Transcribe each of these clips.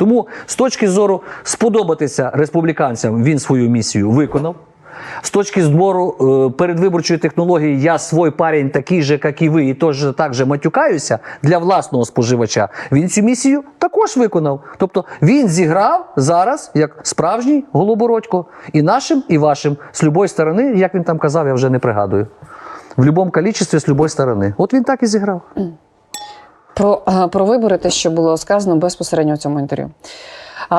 Тому з точки зору сподобатися республіканцям, він свою місію виконав. З точки зору е, передвиборчої технології, я свій парень такий же, як і ви, і теж так же матюкаюся для власного споживача. Він цю місію також виконав. Тобто він зіграв зараз як справжній голобородько і нашим, і вашим з любої сторони, як він там казав, я вже не пригадую. В будь-якому кількості з любої сторони. От він так і зіграв. Про, е, про вибори, те, що було сказано безпосередньо в цьому інтерв'ю.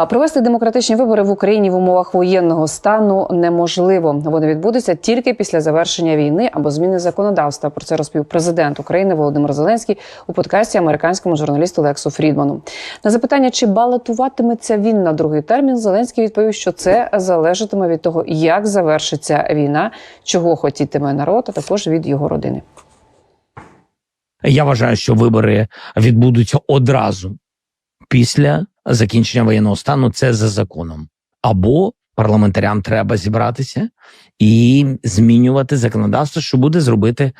Провести демократичні вибори в Україні в умовах воєнного стану неможливо. Вони відбудуться тільки після завершення війни або зміни законодавства. Про це розповів президент України Володимир Зеленський у подкасті американському журналісту Лексу Фрідману. На запитання, чи балотуватиметься він на другий термін, Зеленський відповів, що це залежатиме від того, як завершиться війна, чого хотітиме народ, а також від його родини. Я вважаю, що вибори відбудуться одразу після закінчення воєнного стану. Це за законом. Або парламентарям треба зібратися і змінювати законодавство, що буде зробити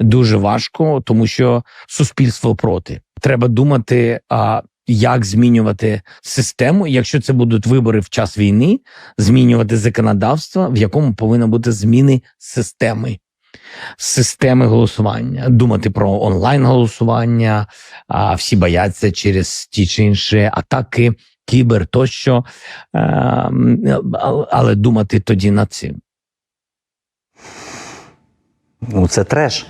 дуже важко, тому що суспільство проти. Треба думати, а як змінювати систему, якщо це будуть вибори в час війни, змінювати законодавство, в якому повинні бути зміни системи системи голосування, думати про онлайн голосування. А всі бояться через ті чи інші атаки, кібер тощо, Е, але думати тоді над цим. Ну це треш.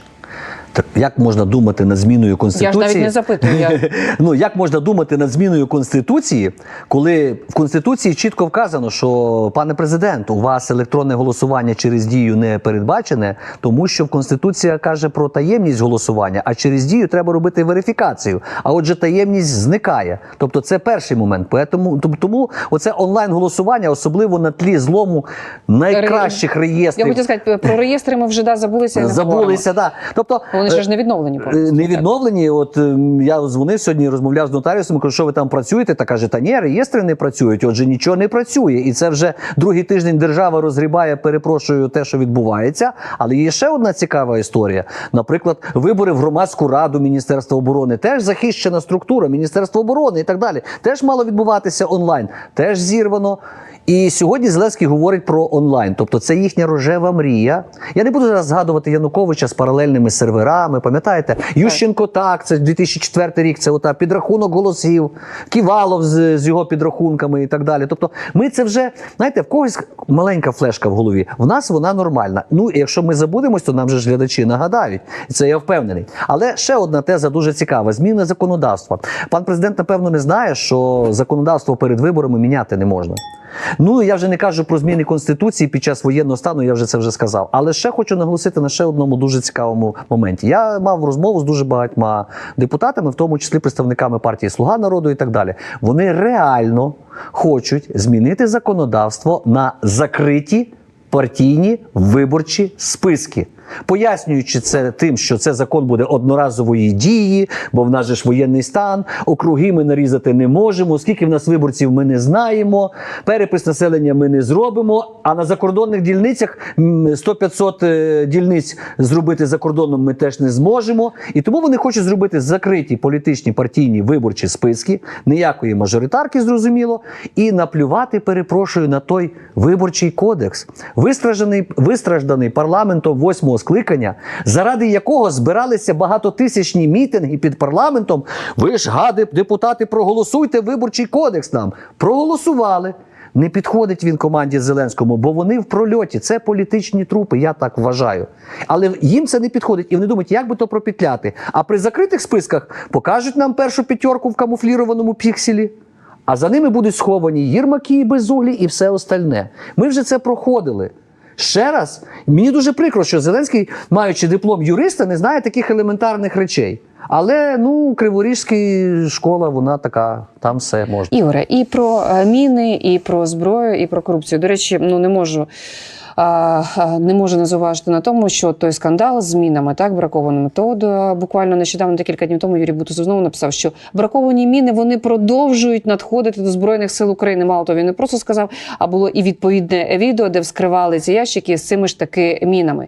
Так як можна думати над зміною Я ж конституції? навіть не запитую. Я... Ну як можна думати над зміною конституції, коли в конституції чітко вказано, що пане президент, у вас електронне голосування через дію не передбачене, тому що в конституція каже про таємність голосування, а через дію треба робити верифікацію. А отже, таємність зникає. Тобто, це перший момент. Поэтому тому, тому оце онлайн голосування, особливо на тлі злому найкращих Я реєстрів. хотів сказати, про реєстри ми вже да, забулися. Забулися, да. Тобто. Вони ще ж не відновлені. Е, повністю, Не так. відновлені. От ем, я дзвонив сьогодні, розмовляв з нотаріусом, кажу, що ви там працюєте? Та каже, та ні, реєстри не працюють. Отже, нічого не працює. І це вже другий тиждень держава розгрібає, перепрошую, те, що відбувається. Але є ще одна цікава історія. Наприклад, вибори в громадську раду Міністерства оборони, теж захищена структура Міністерства оборони і так далі. Теж мало відбуватися онлайн, теж зірвано. І сьогодні Зеленський говорить про онлайн, тобто це їхня рожева мрія. Я не буду зараз згадувати Януковича з паралельними серверами. Пам'ятаєте, Ющенко так, це 2004 рік. Це ота підрахунок голосів, Ківалов з, з його підрахунками і так далі. Тобто, ми це вже знаєте, в когось маленька флешка в голові. В нас вона нормальна. Ну і якщо ми забудемось, то нам же ж глядачі нагадають. Це я впевнений. Але ще одна теза дуже цікава: зміна законодавства. Пан президент, напевно, не знає, що законодавство перед виборами міняти не можна. Ну я вже не кажу про зміни конституції під час воєнного стану. Я вже це вже сказав. Але ще хочу наголосити на ще одному дуже цікавому моменті. Я мав розмову з дуже багатьма депутатами, в тому числі представниками партії Слуга народу і так далі. Вони реально хочуть змінити законодавство на закриті партійні виборчі списки. Пояснюючи це тим, що це закон буде одноразової дії, бо в нас же ж воєнний стан, округи ми нарізати не можемо. Скільки в нас виборців ми не знаємо. Перепис населення ми не зробимо. А на закордонних дільницях 100-500 е, дільниць зробити за кордоном ми теж не зможемо. І тому вони хочуть зробити закриті політичні партійні виборчі списки, ніякої мажоритарки, зрозуміло, і наплювати, перепрошую, на той виборчий кодекс, вистражений, вистражданий парламентом восьмого скликання, заради якого збиралися багатотисячні мітинги під парламентом. Ви ж гади, депутати, проголосуйте виборчий кодекс нам. Проголосували. Не підходить він команді Зеленському, бо вони в прольоті. Це політичні трупи, я так вважаю. Але їм це не підходить, і вони думають, як би то пропетляти. А при закритих списках покажуть нам першу п'ятерку в камуфлірованому пікселі. А за ними будуть сховані Єрмаки і Безуглі і все остальне. Ми вже це проходили. Ще раз, мені дуже прикро, що Зеленський, маючи диплом юриста, не знає таких елементарних речей. Але ну, Криворізька школа, вона така, там все можна. Ігоре, і про е, міни, і про зброю, і про корупцію. До речі, ну не можу не може не зауважити на тому, що той скандал з мінами, так бракованими, то буквально нещодавно декілька днів тому Юрій Бутусов знову написав, що браковані міни вони продовжують надходити до збройних сил України. Мало того, він не просто сказав, а було і відповідне відео, де вскривали ці ящики з цими ж таки мінами.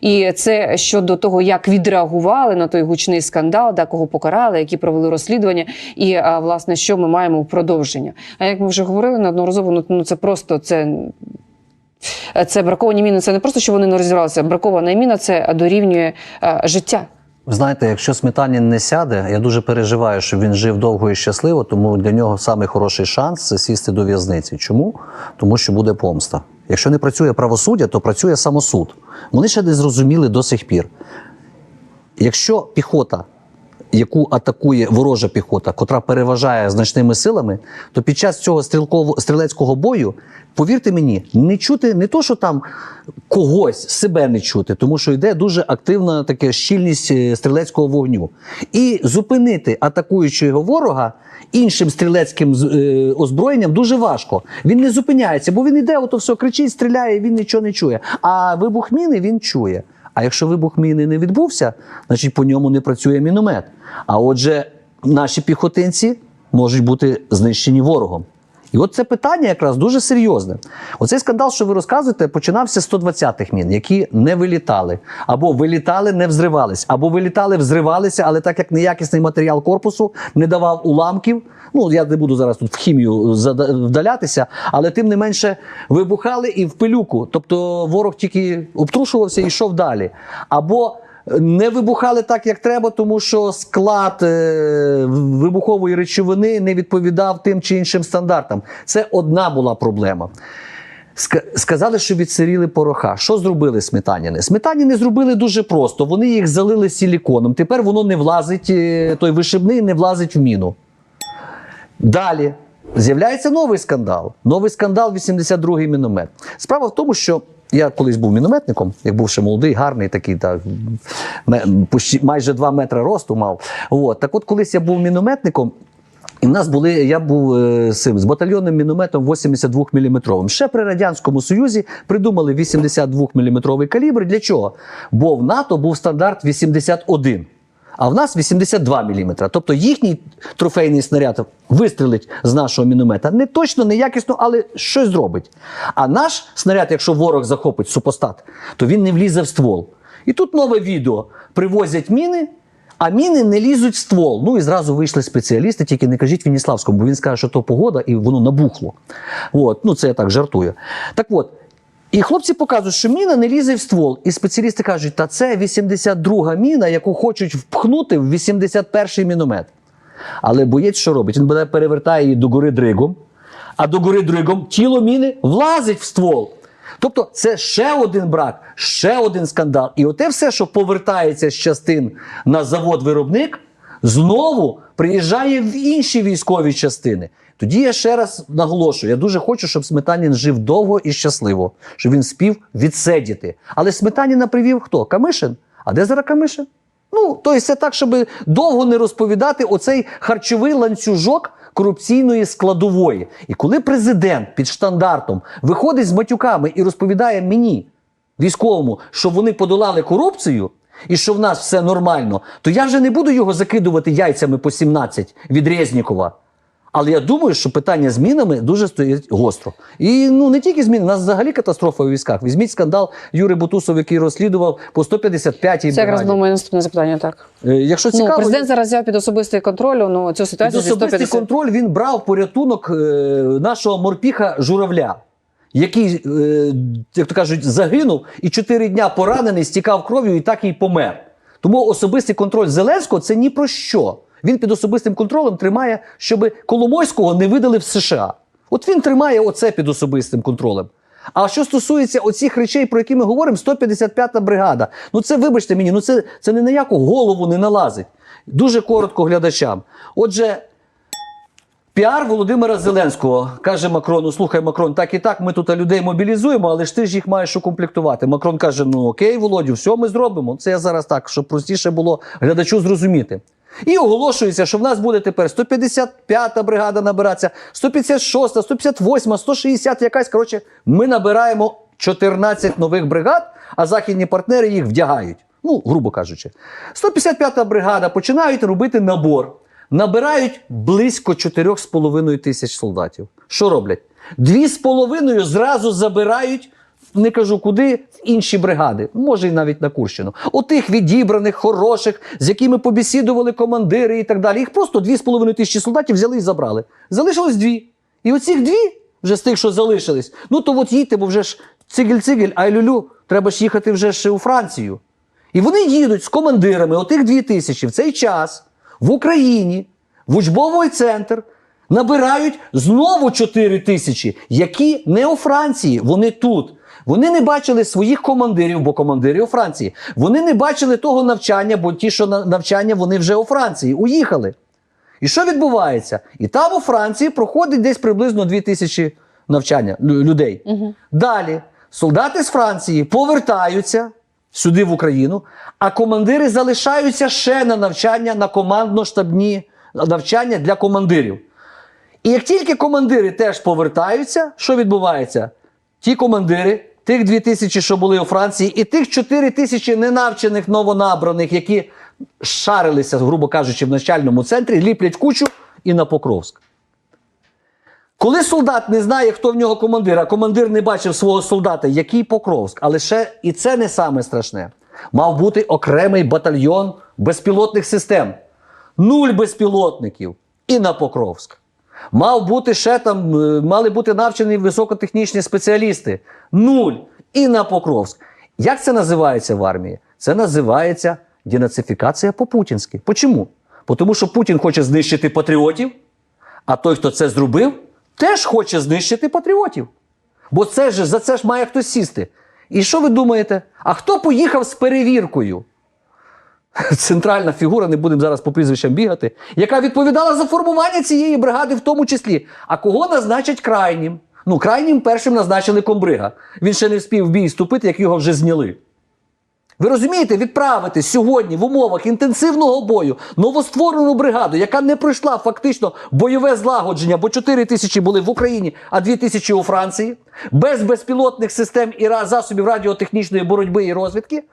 І це щодо того, як відреагували на той гучний скандал, да, кого покарали, які провели розслідування, і власне, що ми маємо в продовження. А як ми вже говорили неодноразово, ну, ну це просто це. Це браковані міни. Це не просто що вони не розібралися. Бракована міна це дорівнює е, життя. Знаєте, якщо Сметанін не сяде, я дуже переживаю, щоб він жив довго і щасливо, тому для нього самий хороший шанс це сісти до в'язниці. Чому? Тому що буде помста. Якщо не працює правосуддя, то працює самосуд. Вони ще не зрозуміли до сих пір. Якщо піхота, яку атакує ворожа піхота, котра переважає значними силами, то під час цього стрілково- стрілецького бою, повірте мені, не чути не то, що там когось себе не чути, тому що йде дуже активна така щільність е, стрілецького вогню. І зупинити атакуючого ворога іншим стрілецьким е, озброєнням дуже важко. Він не зупиняється, бо він іде, ото все кричить, стріляє, він нічого не чує. А вибух міни він чує. А якщо вибух міни не відбувся, значить по ньому не працює міномет. А отже, наші піхотинці можуть бути знищені ворогом. І от це питання якраз дуже серйозне. Оцей скандал, що ви розказуєте, починався з 120-х мін, які не вилітали. Або вилітали, не взривались, або вилітали, взривалися, але так як неякісний матеріал корпусу не давав уламків. Ну, я не буду зараз тут в хімію вдалятися, але тим не менше вибухали і в пилюку. Тобто ворог тільки обтрушувався і йшов далі. Або не вибухали так, як треба, тому що склад е, вибухової речовини не відповідав тим чи іншим стандартам. Це одна була проблема. Сказали, що відсиріли пороха. Що зробили сметаніни? Сметаніни зробили дуже просто. Вони їх залили силіконом. Тепер воно не влазить, е, той вишибний не влазить в міну. Далі з'являється новий скандал. Новий скандал 82-й міномет. Справа в тому, що я колись був мінометником, як був ще молодий, гарний, такий, так, майже 2 метри росту мав. От. Так от, колись я був мінометником. І в нас були, я був е, з батальйонним мінометом 82 мм. Ще при радянському союзі придумали 82 мм калібр. Для чого? Бо в НАТО був стандарт 81. А в нас 82 мм. Тобто їхній трофейний снаряд вистрілить з нашого міномета не точно, не якісно, але щось зробить. А наш снаряд, якщо ворог захопить супостат, то він не влізе в ствол. І тут нове відео. Привозять міни, а міни не лізуть в ствол. Ну і зразу вийшли спеціалісти, тільки не кажіть Веніславському, бо він скаже, що то погода, і воно набухло. От, ну це я так жартую. Так от. І хлопці показують, що міна не лізе в ствол. І спеціалісти кажуть, та це 82-га міна, яку хочуть впхнути в 81-й міномет. Але боєць що робить? Він буде перевертає її до гори дригом, а до гори дригом тіло міни влазить в ствол. Тобто це ще один брак, ще один скандал. І оте все, що повертається з частин на завод-виробник, знову приїжджає в інші військові частини. Тоді я ще раз наголошую: я дуже хочу, щоб Сметанін жив довго і щасливо, щоб він спів відсидіти. Але Сметаніна привів хто? Камишин? А де зараз Камишин? Ну, тобто це так, щоб довго не розповідати оцей харчовий ланцюжок корупційної складової. І коли президент під штандартом виходить з матюками і розповідає мені, військовому, що вони подолали корупцію і що в нас все нормально, то я вже не буду його закидувати яйцями по 17 від Резнікова. Але я думаю, що питання з мінами дуже стоїть гостро. І ну не тільки зміни, у нас взагалі катастрофа у військах. Візьміть скандал Юри Бутусов, який розслідував по 155-й Це якраз було наступне запитання. Так Е, Якщо цікаво, ну президент зараз взяв під особистий контроль. Ну цю ситуацію зі особистий 150... контроль він брав порятунок е, нашого морпіха Журавля, який, е, як то кажуть, загинув і чотири дня поранений, стікав кров'ю і так і помер. Тому особистий контроль Зеленського це ні про що. Він під особистим контролем тримає, щоб Коломойського не видали в США. От він тримає оце під особистим контролем. А що стосується оцих речей, про які ми говоримо, 155-та бригада. Ну це, вибачте мені, ну це, це ні на яку голову не налазить. Дуже коротко глядачам. Отже, Піар Володимира Зеленського каже Макрону: слухай, Макрон, так і так, ми тут людей мобілізуємо, але ж ти ж їх маєш укомплектувати. Макрон каже: Ну окей, Володю, все ми зробимо. Це я зараз так, щоб простіше було глядачу зрозуміти. І оголошується, що в нас буде тепер 155-та бригада набиратися, 156, 158, 160 якась. Коротше, ми набираємо 14 нових бригад, а західні партнери їх вдягають. Ну, грубо кажучи. 155-та бригада починають робити набор. Набирають близько 4,5 тисяч солдатів. Що роблять? Дві з половиною зразу забирають, не кажу куди, в інші бригади, може і навіть на Курщину. Отих відібраних, хороших, з якими побесідували командири і так далі. Їх просто 2,5 тисячі солдатів взяли і забрали. Залишилось дві. І оцих дві, вже з тих, що залишились, ну то от їдьте, бо вже ж цигель-цигель, ай-лю-лю, треба ж їхати вже ще у Францію. І вони їдуть з командирами, отих дві тисячі в цей час в Україні, в учбовий центр, набирають знову 4 тисячі, які не у Франції, вони тут. Вони не бачили своїх командирів, бо командири у Франції. Вони не бачили того навчання, бо ті, що навчання, вони вже у Франції, уїхали. І що відбувається? І там у Франції проходить десь приблизно 2 тисячі навчання лю- людей. Далі солдати з Франції повертаються сюди в Україну, а командири залишаються ще на навчання на командно-штабні навчання для командирів. І як тільки командири теж повертаються, що відбувається? Ті командири, тих дві тисячі, що були у Франції, і тих чотири тисячі ненавчених новонабраних, які шарилися, грубо кажучи, в навчальному центрі, ліплять кучу і на Покровськ. Коли солдат не знає, хто в нього командир, а командир не бачив свого солдата, який Покровськ, але ще і це не саме страшне. Мав бути окремий батальйон безпілотних систем. Нуль безпілотників і на Покровськ. Мав бути ще там, е, мали бути навчені високотехнічні спеціалісти. Нуль і на Покровськ. Як це називається в армії? Це називається денацифікація по-путінськи. Почому? Тому що Путін хоче знищити патріотів, а той, хто це зробив, теж хоче знищити патріотів. Бо це ж за це ж має хтось сісти. І що ви думаєте? А хто поїхав з перевіркою? Центральна фігура, не будемо зараз по прізвищам бігати, яка відповідала за формування цієї бригади, в тому числі. А кого назначать крайнім? Ну, крайнім першим назначили комбрига. Він ще не вспів в бій вступити, як його вже зняли. Ви розумієте, відправити сьогодні в умовах інтенсивного бою новостворену бригаду, яка не пройшла фактично бойове злагодження, бо 4 тисячі були в Україні, а 2 тисячі у Франції, без безпілотних систем і засобів радіотехнічної боротьби і розвідки.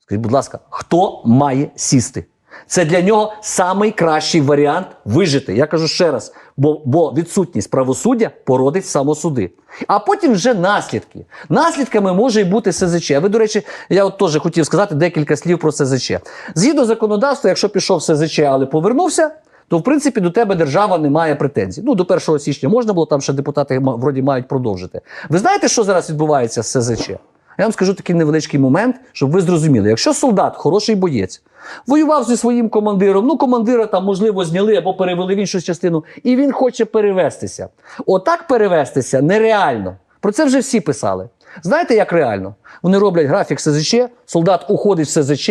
Скажіть, будь ласка, хто має сісти? Це для нього найкращий варіант вижити. Я кажу ще раз, бо, бо відсутність правосуддя породить самосуди. А потім вже наслідки. Наслідками може й бути СЗЧ. Ви, до речі, я от теж хотів сказати декілька слів про СЗЧ. Згідно законодавства, якщо пішов СЗЧ, але повернувся, то в принципі до тебе держава не має претензій. Ну, до 1 січня можна було, там ще депутати вроді мають продовжити. Ви знаєте, що зараз відбувається з СЗЧ? Я вам скажу такий невеличкий момент, щоб ви зрозуміли. Якщо солдат, хороший боєць, воював зі своїм командиром, ну командира там, можливо, зняли або перевели в іншу частину, і він хоче перевестися. Отак перевестися нереально. Про це вже всі писали. Знаєте, як реально? Вони роблять графік СЗЧ, солдат уходить в СЗЧ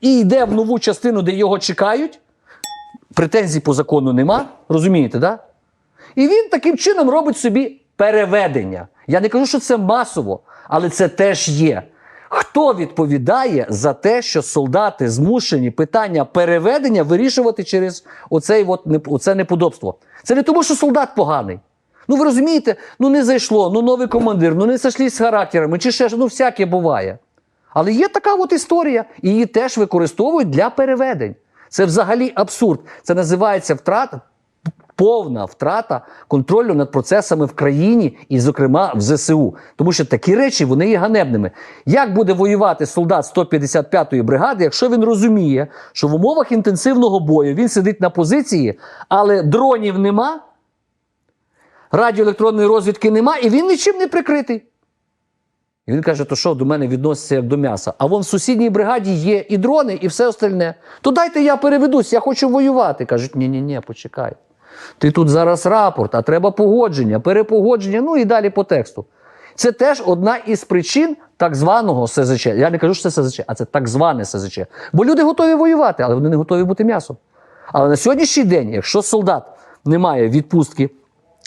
і йде в нову частину, де його чекають. Претензій по закону нема, розумієте, да? І він таким чином робить собі переведення. Я не кажу, що це масово, але це теж є. Хто відповідає за те, що солдати змушені питання переведення вирішувати через оцей от, оце неподобство? Це не тому, що солдат поганий. Ну ви розумієте, ну не зайшло, ну новий командир, ну не сошлись з характерами, чи ще ж, ну всяке буває. Але є така от історія, і її теж використовують для переведень. Це взагалі абсурд. Це називається втрата, повна втрата контролю над процесами в країні і, зокрема, в ЗСУ. Тому що такі речі вони є ганебними. Як буде воювати солдат 155-ї бригади, якщо він розуміє, що в умовах інтенсивного бою він сидить на позиції, але дронів нема, радіоелектронної розвідки нема, і він нічим не прикритий. І він каже, то що до мене відноситься як до м'яса. А вон в сусідній бригаді є і дрони, і все остальне. То дайте я переведусь, я хочу воювати. Кажуть, ні, ні, ні, почекай. Ти тут зараз рапорт, а треба погодження, перепогодження, ну і далі по тексту. Це теж одна із причин так званого СЗЧ. Я не кажу, що це СЗЧ, а це так зване СЗЧ. Бо люди готові воювати, але вони не готові бути м'ясом. Але на сьогоднішній день, якщо солдат не має відпустки,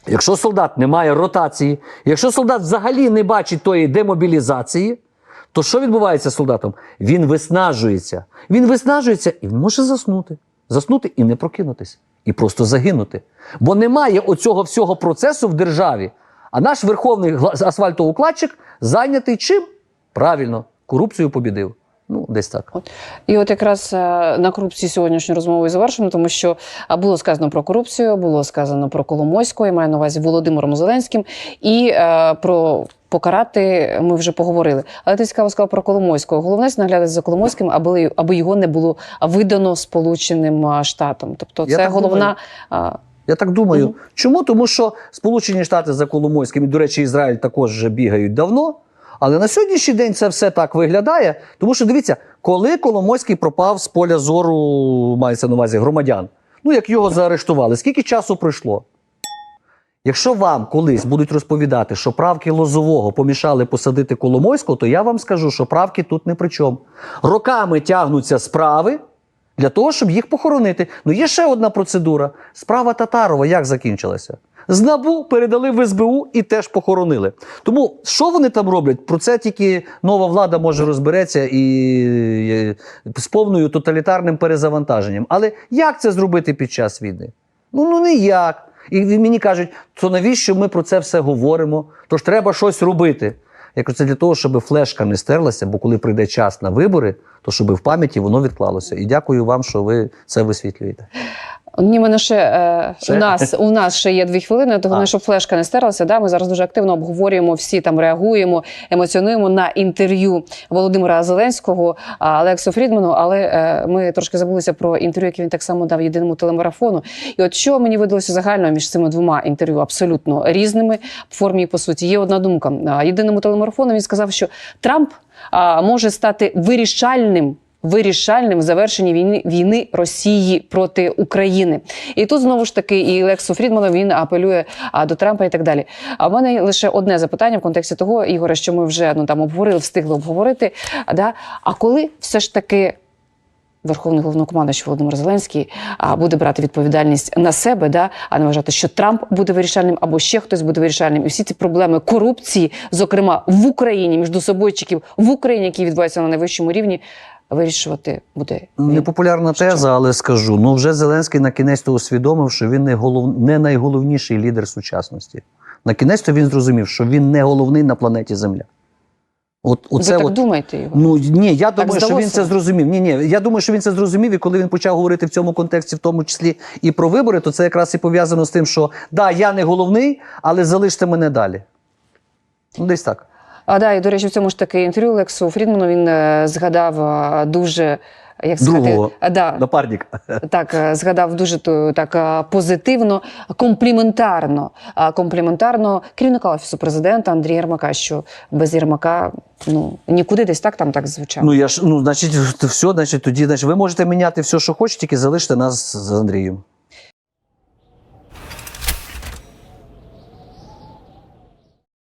Якщо солдат не має ротації, якщо солдат взагалі не бачить тої демобілізації, то що відбувається з солдатом? Він виснажується. Він виснажується і він може заснути. Заснути і не прокинутися. І просто загинути. Бо немає оцього всього процесу в державі. А наш верховний асфальтоукладчик зайнятий чим? Правильно, корупцію побідив. Ну, десь так. І от якраз е, на корупції сьогоднішню розмову і завершимо, тому що було сказано про корупцію, було сказано про Коломойського, я маю на увазі Володимиром Зеленським, і е, про покарати ми вже поговорили. Але ти цікаво сказав про Коломойського. Головне наглядати за Коломойським, аби, аби його не було видано Сполученим Штатам. Тобто, це так головна. думаю. Я так думаю. Мгм. Чому? Тому що Сполучені Штати за Коломойським, і, до речі, Ізраїль також вже бігають давно. Але на сьогоднішній день це все так виглядає. Тому що дивіться, коли Коломойський пропав з поля зору, мається на увазі громадян, ну як його заарештували, скільки часу пройшло? Якщо вам колись будуть розповідати, що правки Лозового помішали посадити Коломойського, то я вам скажу, що правки тут не при чому. Роками тягнуться справи для того, щоб їх похоронити. Ну є ще одна процедура. Справа Татарова як закінчилася? З НАБУ передали в СБУ і теж похоронили. Тому що вони там роблять? Про це тільки нова влада може розбереться і е, з повною тоталітарним перезавантаженням. Але як це зробити під час війни? Ну ну ніяк. І мені кажуть, то навіщо ми про це все говоримо? Тож треба щось робити. Я кажу, це для того, щоб флешка не стерлася, бо коли прийде час на вибори, то щоб в пам'яті воно відклалося. І дякую вам, що ви це висвітлюєте. Ні, мене ще, е, у нас у нас ще є дві хвилини. То головне, щоб флешка не стерлася. Да, ми зараз дуже активно обговорюємо всі там реагуємо, емоціонуємо на інтерв'ю Володимира Зеленського, а, Олексу Фрідману. Але е, ми трошки забулися про інтерв'ю, яке він так само дав єдиному телемарафону. І от що мені видалося загально між цими двома інтерв'ю, абсолютно різними в формі і по суті. Є одна думка. Єдиному телемарафону він сказав, що Трамп а, може стати вирішальним. Вирішальним в завершенні війни війни Росії проти України, і тут знову ж таки і Лексу Фрідману він апелює до Трампа і так далі. А в мене лише одне запитання в контексті того, Ігоре, що ми вже ну там обговорили, встигли обговорити. Да? а коли все ж таки Верховний головнокомандуючий Володимир Зеленський а, буде брати відповідальність на себе, да, а не вважати, що Трамп буде вирішальним або ще хтось буде вирішальним. І всі ці проблеми корупції, зокрема в Україні, між собойчиків в Україні, які відбуваються на найвищому рівні, вирішувати буде. він. Непопулярна Що? теза, але скажу. Ну вже Зеленський на кінець то усвідомив, що він не голов... не найголовніший лідер сучасності. На кінець то він зрозумів, що він не головний на планеті Земля. От, Ви оце так от... думаєте його? Ну ні, я думаю, що він це зрозумів. Ні, ні, я думаю, що він це зрозумів, і коли він почав говорити в цьому контексті, в тому числі і про вибори, то це якраз і пов'язано з тим, що да, я не головний, але залиште мене далі. Ну, десь так. А да, і до речі, в цьому ж таки інтерв'ю Лексу Фрідману він е, згадав е, дуже. Як сказати, Другого а, да, напарник. так е, згадав дуже так е, позитивно, компліментарно. Компліментарно керівника офісу президента Андрія Єрмака, що без Єрмака ну нікуди десь так там так звучало. Ну я ж ну, значить, все, значить, тоді, значить, ви можете міняти все, що хочете, тільки залиште нас з Андрієм.